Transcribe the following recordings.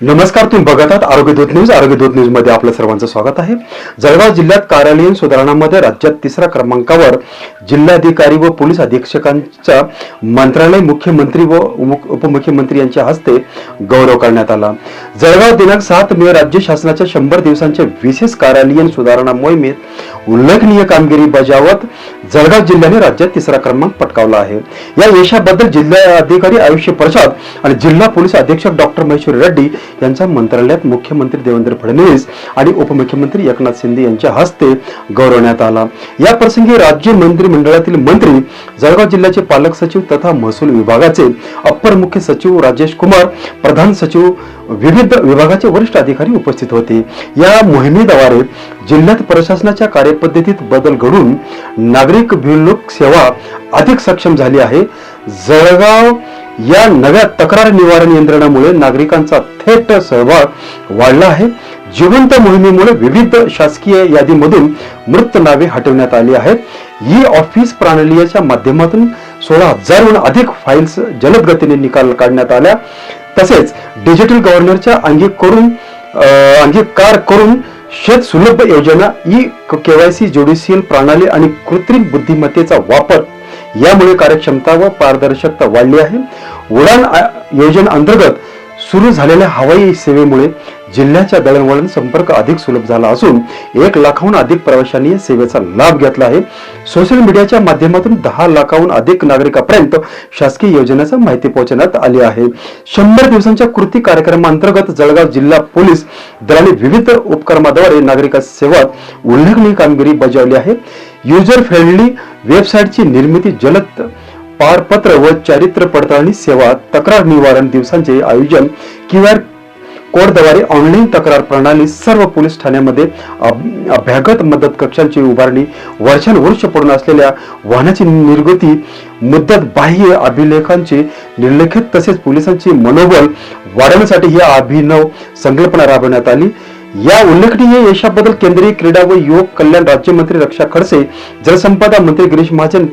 नमस्कार तुम्ही बघत आहात आरोग्य दूत न्यूज. आरोग्य दूत न्यूजमध्ये आपलं सर्वांचं स्वागत आहे. जळगाव जिल्ह्यात कार्यालयीन सुधारणांमध्ये राज्यात तिसऱ्या क्रमांकावर जिल्हाधिकारी व पोलीस अधीक्षकांच्या मंत्रालय मुख्यमंत्री व उपमुख्यमंत्री यांच्या हस्ते गौरव करण्यात आला. जळगाव दिनांक सात मे राज्य शासनाच्या शंभर दिवसांच्या विशेष कार्यालयीन सुधारणा मोहिमेत उल्लेखनीय कामगिरी बजावत जळगाव जिल्ह्याने राज्यात तिसरा क्रमांक पटकावला आहे. या यशाबद्दल जिल्हाधिकारी आयुष्य प्रसाद आणि जिल्हा पोलीस अधीक्षक डॉक्टर महेश्वरी रेड्डी यांच्या मंत्रालयात मुख्यमंत्री देवेंद्र फडणवीस आणि उपमुख्यमंत्री एकनाथ शिंदे यांच्या हस्ते गौरवण्यात आला. या प्रसंगी राज्य मंत्रिमंडळातील मंत्री जळगाव जिल्ह्याचे पालक सचिव तथा महसूल विभागाचे अप्पर मुख्य सचिव राजेश कुमार प्रधान सचिव विविध विभागाचे वरिष्ठ अधिकारी उपस्थित होते. या मोहिमेद्वारे जिल्ह्यात प्रशासनाच्या कार्यपद्धतीत बदल घडून नागरिक भिमुख सेवा अधिक सक्षम झाली आहे. जळगाव या नव्या तक्रार निवारण यंत्रणामुळे नागरिकांचा थेट सहभाग वाढला आहे. जिवंत मोहिमेमुळे विविध शासकीय यादीमधून मृत नावे हटवण्यात आली आहेत. ई ऑफिस प्रणालीच्या माध्यमातून सोळा हजारहून अधिक फाईल्स जलद गतीने निकाल काढण्यात आल्या. तसेच डिजिटल गव्हर्नरच्या अंगी करून अंगीकार करून शेत सुलभ योजना ई केवायसी ज्युडिशियल प्रणाली आणि कृत्रिम बुद्धिमत्तेचा वापर यामुळे कार्यक्षमता व पारदर्शकता वाढली आहे. उडान योजनेअंतर्गत सुरू झालेल्या हवाई सेवेमुळे जिल्ह्याच्या दळणवळण संपर्क अधिक सुलभ झाला असून एक लाखाहून अधिक प्रवाशांनी या सेवेचा लाभ घेतला आहे. सोशल मीडियाच्या माध्यमातून दहा लाखाहून अधिक नागरिकांपर्यंत शासकीय योजनेचा माहिती पोहोचवण्यात आली आहे. शंभर दिवसांच्या कृती कार्यक्रमांतर्गत जळगाव जिल्हा पोलीस दलाने विविध उपक्रमाद्वारे नागरिकांच्या सेवात उल्लेखनीय कामगिरी बजावली आहे. युजर फ्रेंडली वेबसाईटची निर्मिती जलद पारपत्र व चारित्र्य पडताळणी सेवा तक्रार निवारण दिवसांचे आयोजन किंवा कोडद्वारे ऑनलाईन तक्रार प्रणाली सर्व पोलीस ठाण्यामध्ये अभ्यागत मदत कक्षांची उभारणी वर्षानुवर्ष पडून असलेल्या वाहनाची निर्गती मुद्दत बाह्य अभिलेखांची निर्लेखित तसेच पोलिसांची मनोबल वाढवण्यासाठी ही अभिनव संकल्पना राबवण्यात आली. या उल्लेखनीय यशाबद्दल केंद्रीय क्रीडा व युवक कल्याण राज्यमंत्री रक्षा खडसे जलसंपदा मंत्री गिरीश महाजन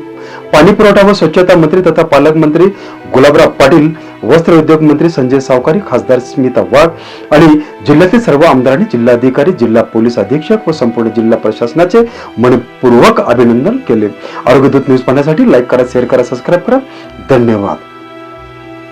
पाणी पुरवठा व स्वच्छता मंत्री तथा पालकमंत्री गुलाबराव पाटील वस्त्र उद्योग मंत्री संजय सावकारी खासदार स्मिता वाघ आणि जिल्ह्यातील सर्व आमदारांनी जिल्हाधिकारी जिल्हा पोलीस अधीक्षक व संपूर्ण जिल्हा प्रशासनाचे मनपूर्वक अभिनंदन केले. आरोग्यदूत न्यूज पाहण्यासाठी लाईक करा शेअर करा सबस्क्राईब करा. धन्यवाद.